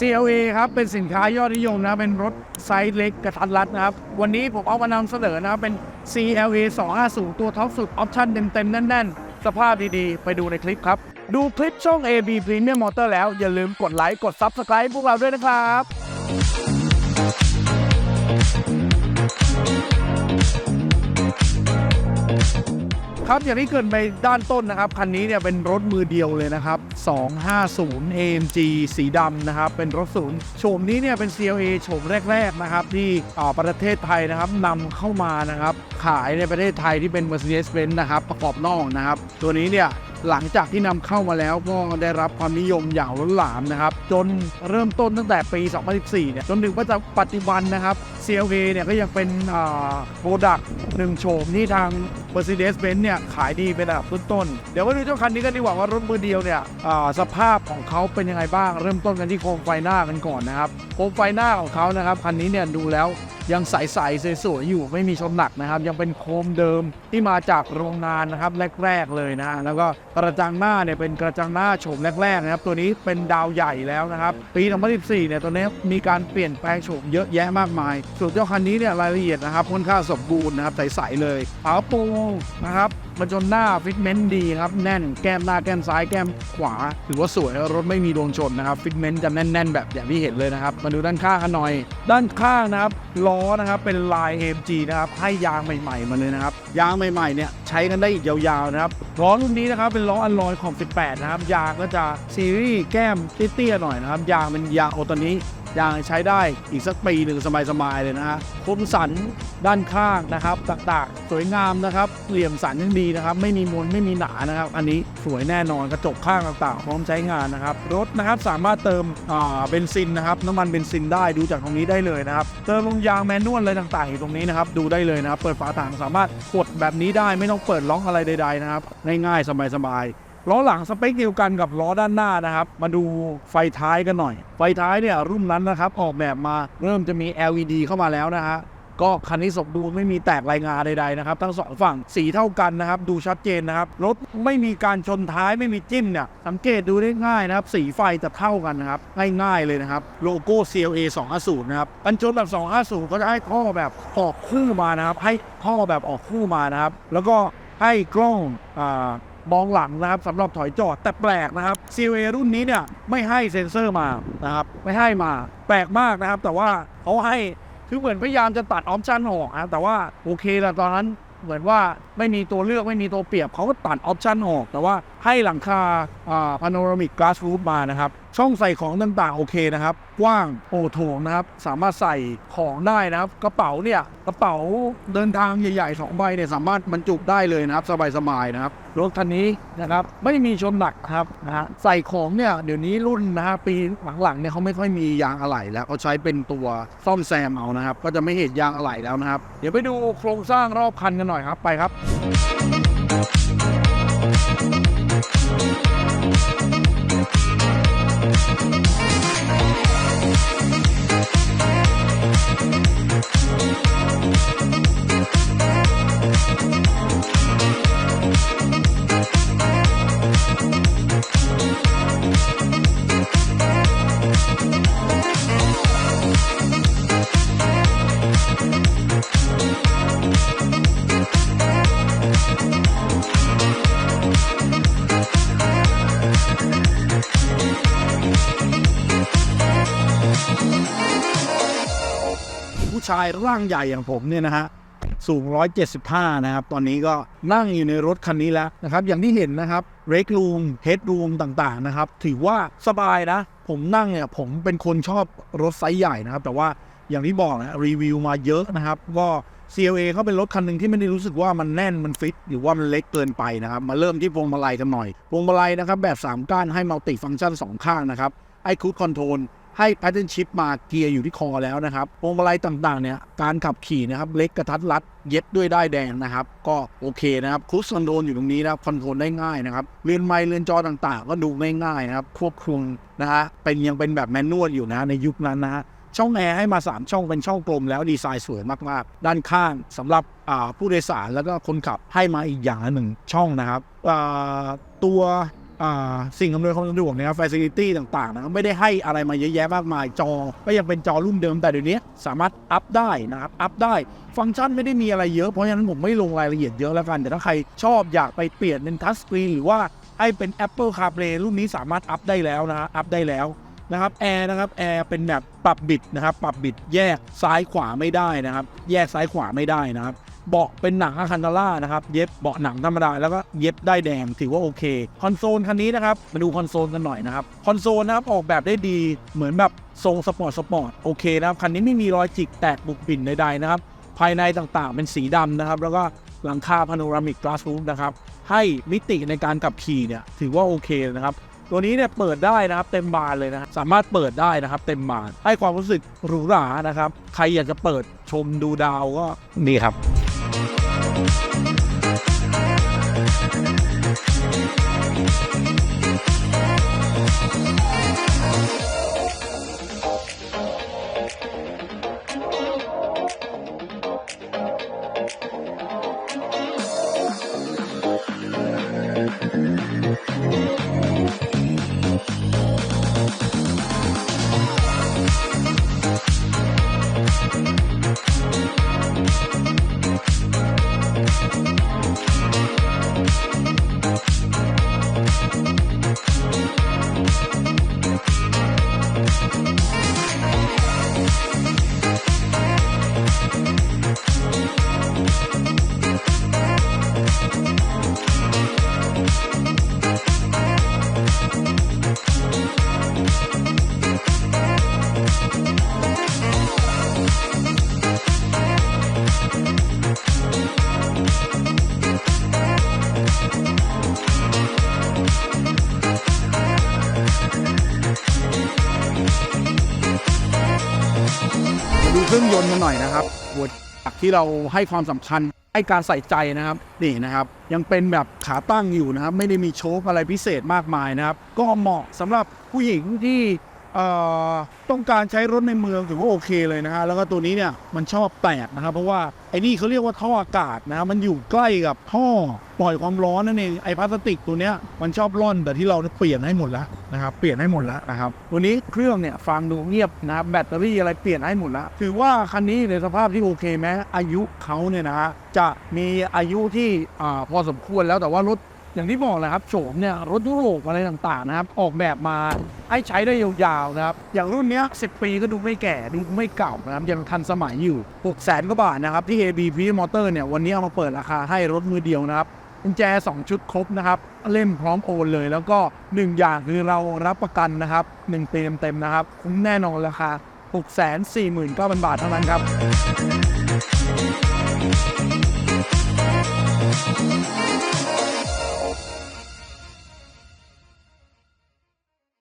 CLA ครับ เป็นสินค้ายอดนิยมนะ เป็นรถไซส์เล็กกระทัดรัดนะครับ วันนี้ผมเอามานำเสนอนะครับ เป็น CLA 250 ตัวท็อปสุด ออปชั่นเต็มๆ แน่นๆ สภาพดีๆ ไปดูในคลิปครับ ดูคลิปช่อง AB Premium Motor แล้ว อย่าลืมกดไลค์ กด Subscribe พวกเราด้วยนะครับ ครับอย่างที่เกินไปด้านต้นนะครับ คันนี้เนี่ยเป็นรถมือเดียวเลยนะครับ 250 AMG สีดำนะครับ เป็นรถศูนย์โฉมนี้เนี่ยเป็น CLA โฉมแรก ๆ นะครับ ที่อ่าประเทศไทยนะครับนำเข้ามานะครับ ขายในประเทศไทยที่เป็น Mercedes-Benz นะครับ ประกอบนอกนะครับ ตัวนี้เนี่ย หลังจากที่นำเข้ามาแล้วก็ได้รับความนิยมอย่างล้นหลามนะครับ จนเริ่มต้นตั้งแต่ปี 2014 เนี่ยจนถึงปัจจุบันนะครับ CLA เนี่ยก็ยังเป็นโปรดักต์หนึ่งโฉมที่ทาง Mercedes-Benz เนี่ยขายดีเป็นระดับต้นๆเดี๋ยวมาดูเจ้าคันนี้กันดีกว่าว่ารถมือเดียวเนี่ยอ่าสภาพของเขาเป็นยังไงบ้าง เริ่มต้นกันที่โคมไฟหน้ากันก่อนนะครับโคมไฟหน้าของเขานะครับคันนี้เนี่ยดูแล้ว ยังใสๆสวยๆอยู่ไม่มีชนหนักนะครับ ยังเป็นโคมเดิมที่มาจากโรงงานนะครับแรก ๆเลยนะ แล้วก็กระจังหน้าเนี่ยเป็นกระจังหน้าโฉมแรกๆนะครับ ตัวนี้เป็นดาวใหญ่แล้วนะครับ ปี2014เนี่ยตัวนี้มีการเปลี่ยนแปลงโฉมเยอะแยะมากมายส่วนเจ้าคันนี้เนี่ยรายละเอียดนะครับค่อนข้างสมบูรณ์นะครับใสๆเลยฝาปูนะครับ มาจนหน้าฟิตเมนต์ดีครับ แน่นแก้มหน้าแก้มซ้ายแก้มขวา ถือว่าสวยรถไม่มีดวงชนนะครับ ฟิตเมนต์จะแน่น ๆ แบบอย่างที่เห็นเลยนะครับ มาดูด้านข้างกันหน่อย ด้านข้างนะครับล้อนะครับเป็นลาย AMG นะครับให้ยางใหม่ๆมาเลยนะครับยางใหม่ๆเนี่ยใช้กันได้อีกยาวๆนะครับล้อรุ่นนี้นะครับเป็นล้ออัลลอยของ 18 นะครับยางก็จะซีรีส์แก้มเตี้ยๆหน่อยนะครับยางเป็นยางโอตานี้ ยางใช้ได้อีกสักปีหนึ่งสบายๆเลยนะฮะคมสันด้านข้างนะครับต่างๆ สวยงามนะครับ เหลี่ยมสันยังดีนะครับ ไม่มีมวลไม่มีหนานะครับ อันนี้สวยแน่นอนกระจกข้างต่างๆ พร้อมใช้งานนะครับ รถนะครับสามารถเติมเบนซินนะครับน้ำมันเบนซินได้ดูจากตรงนี้ได้เลยนะครับ เติมลงยางแมนนวลอะไรต่างๆอยู่ตรงนี้นะครับดูได้เลยนะครับ เปิดฝาถังสามารถกดแบบนี้ได้ไม่ต้องเปิดล็อกอะไรใด ๆนะครับ ง่ายๆสบายๆ ล้อหลังสเปคเดียวกันกับล้อด้านหน้านะครับ มาดูไฟท้ายกันหน่อย ไฟท้ายเนี่ยรุ่นนั้นนะครับออกแบบมาเริ่มจะมี LED เข้ามาแล้วนะฮะก็คันนี้สมบูรณ์ไม่มีแตกรายงานใดๆนะครับ ทั้งสองฝั่งสีเท่ากันนะครับ ดูชัดเจนนะครับ รถไม่มีการชนท้ายไม่มีจิ้มเนี่ย สังเกตดูได้ง่ายนะครับ สีไฟจะเท่ากันนะครับ ง่ายๆเลยนะครับ โลโก้ CLA 250 นะครับกันชนแบบ 250 ก็จะให้ท่อแบบออกคู่มานะครับ ให้ท่อแบบออกคู่มานะครับ แล้วก็ให้กล้องอ่า มองหลังนะครับสำหรับถอยจอดแต่แปลกนะครับ CLA รุ่นนี้เนี่ยไม่ให้เซ็นเซอร์มานะครับไม่ให้มา แปลกมากนะครับ แต่ว่าเขาให้คือเหมือนพยายามจะตัดออปชันออกนะแต่ว่าโอเคละตอนนั้นเหมือนว่าไม่มีตัวเลือกไม่มีตัวเปรียบเขาก็ตัดออปชันออก แต่ว่า ให้หลังคาอ่าพาโนรามิกก a าส r ู f มานะครับ ช่องใส่ของต่างๆ โอเคนะครับ กว้างโอโถงนะครับ สามารถใส่ของได้นะครับ กระเป๋าเนี่ย กระเป๋าเดินทางใหญ่ๆสองใบเนี่ย สามารถบรรจุได้เลยนะครับ สบายๆนะครับ รถคันนี้นะครับ ไม่มีชนหนักครับนะฮะใส่ของเนี่ย เดี๋ยวนี้รุ่นนะฮะปีหลังๆเนี่ยเขาไม่ค่อยมียางอะไหล่แล้วเขาใช้เป็นตัวซ่อมแซมเอานะครับ ก็จะไม่เห็นยางอะไหล่แล้วนะครับ เดี๋ยวไปดูโครงสร้างรอบคันกันหน่อยครับไปครับ ผู้ ชายร่างใหญ่อย่างผมเนี่ยนะฮะสูง 175 นะครับ ตอนนี้ก็นั่งอยู่ในรถคันนี้แล้วนะครับ อย่างที่เห็นนะครับเรกรูมเฮดรูมต่างๆนะครับ ถือว่าสบายนะ ผมนั่งเนี่ยผมเป็นคนชอบรถไซส์ใหญ่นะครับ แต่ว่าอย่างที่บอกนะรีวิวมาเยอะนะครับ ก็ CLA เขาเป็นรถคันหนึ่งที่ไม่ได้รู้สึกว่ามันแน่นมันฟิต หรือว่ามันเล็กเกินไปนะครับ มาเริ่มที่พวงมาลัยกันหน่อย พวงมาลัยนะครับแบบ 3 ก้านให้มัลติฟังก์ชัน 2 ข้างนะครับไอคูดคอนโทรล ให้ Pattern Shift มาเกียร์อยู่ที่คอแล้วนะครับพวงมาลัยต่างๆเนี่ยการขับขี่นะครับเล็กกระทัดรัดเย็ดด้วยได้แดงนะครับ ก็โอเคนะครับค u ู e คอนโทรลอยู่ตรงนี้นะครับคอนโทรลได้ง่ายนะครับเรือนไม้เรือนจอต่างๆ ก็ดูง่ายๆนะครับควบคุมนะฮะเป็นยังเป็นแบบแมนนวลอยู่นะในยุคนั้นนะฮะช่องแอร์ให้มา 3 ช่องเป็นช่องกลมแล้วดีไซน์สวยมากๆ ด้านข้างสำหรับผู้โดยสารแล้วก็คนขับให้มาอีกอย่างหนึ่งช่องนะครับตัว สิ่งอำนวยความสะดวกนะครับ facility ต่างๆนะครับไม่ได้ให้อะไรมาเยอะแยะมากมายจอ ก็ยังเป็นจอรุ่นเดิมแต่เดี๋ยวนี้สามารถอัพได้นะครับ อัพได้ ฟังก์ชันไม่ได้มีอะไรเยอะเพราะฉะนั้นผมไม่ลงรายละเอียดเยอะแล้วกัน แต่ถ้าใครชอบอยากไปเปลี่ยนเป็นทัชสกรีนหรือว่าให้เป็น Apple CarPlay รุ่นนี้สามารถอัพได้แล้วนะฮะอัพได้แล้วนะครับแอร์นะครับแอร์เป็นแบบปรับบิดนะครับ ปรับบิดแยกซ้ายขวาไม่ได้นะครับ แยกซ้ายขวาไม่ได้นะครับ เบาะเป็นหนังอะคันตาร่านะครับ เย็บเบาะหนังธรรมดาแล้วก็เย็บได้แดงถือว่าโอเค คอนโซลคันนี้นะครับ มาดูคอนโซลกันหน่อยนะครับ คอนโซลนะครับออกแบบได้ดีเหมือนแบบทรงสปอร์ตสปอร์ตโอเคนะครับ คันนี้ไม่มีรอยจิกแตกบุกบิ่นใดๆนะครับ ภายในต่างๆเป็นสีดำนะครับ แล้วก็หลังคาพาโนรามิกก a s s roof นะครับให้มิติในการขับขี่เนี่ยถือว่าโอเคนะครับตัวนี้เนี่ยเปิดได้นะครับเต็มบานเลยนะสามารถเปิดได้นะครับเต็มบานให้ความรู้สึกหรูหรานะครับ ใครอยากจะเปิดชมดูดาวก็นี่ครับ มา ยนต์กันหน่อยนะครับหัวจักรที่เราให้ความสำคัญให้การใส่ใจนะครับนี่นะครับ ยังเป็นแบบขาตั้งอยู่นะครับ ไม่ได้มีโชคอะไรพิเศษมากมายนะครับ ก็เหมาะสำหรับผู้หญิงที่ ต้องการใช้รถในเมืองถือว่าโอเคเลยนะฮะแล้วก็ตัวนี้เนี่ยมันชอบแปลกนะครับ เพราะว่าไอ้นี่เขาเรียกว่าท่ออากาศนะครับมันอยู่ใกล้กับท่อปล่อยความร้อนนั่นเองไอ้พลาสติกตัวเนี้ยมันชอบร่อนแต่ที่เราเปลี่ยนให้หมดแล้วนะครับเปลี่ยนให้หมดแล้วนะครับตัวนี้เครื่องเนี่ยฟังดูเงียบนะครับแบตเตอรี่อะไรเปลี่ยนให้หมดแล้วถือว่าคันนี้ในสภาพที่โอเคแม้อายุเขาเนี่ยนะฮะจะมีอายุที่อพอสมควรแล้วแต่ว่ารถ อย่างที่บอกแหละครับโฉมเนี่ยรถยุโรปอะไรต่างๆนะครับ ออกแบบมาให้ใช้ได้ยาวๆนะครับ อย่างรุ่นเนี้ย10 ปีก็ดูไม่แก่ดูไม่เก่านะครับ ยังทันสมัยอยู่ 6 0แสนกว่าบาทนะครับ ที่ AB p Motor เนี่ย วันนี้เอามาเปิดราคาให้รถมือเดียวนะครับกุญแจ 2 ชุดครบนะครับ เล่มพร้อมโอนเลย แล้วก็ 1 อย่างคือเรารับประกันนะครับ1ปีเต็มๆนะครับ คุ้มแน่นอนราคา 6 4 9 0 0 0 บาทเท่านั้นครับ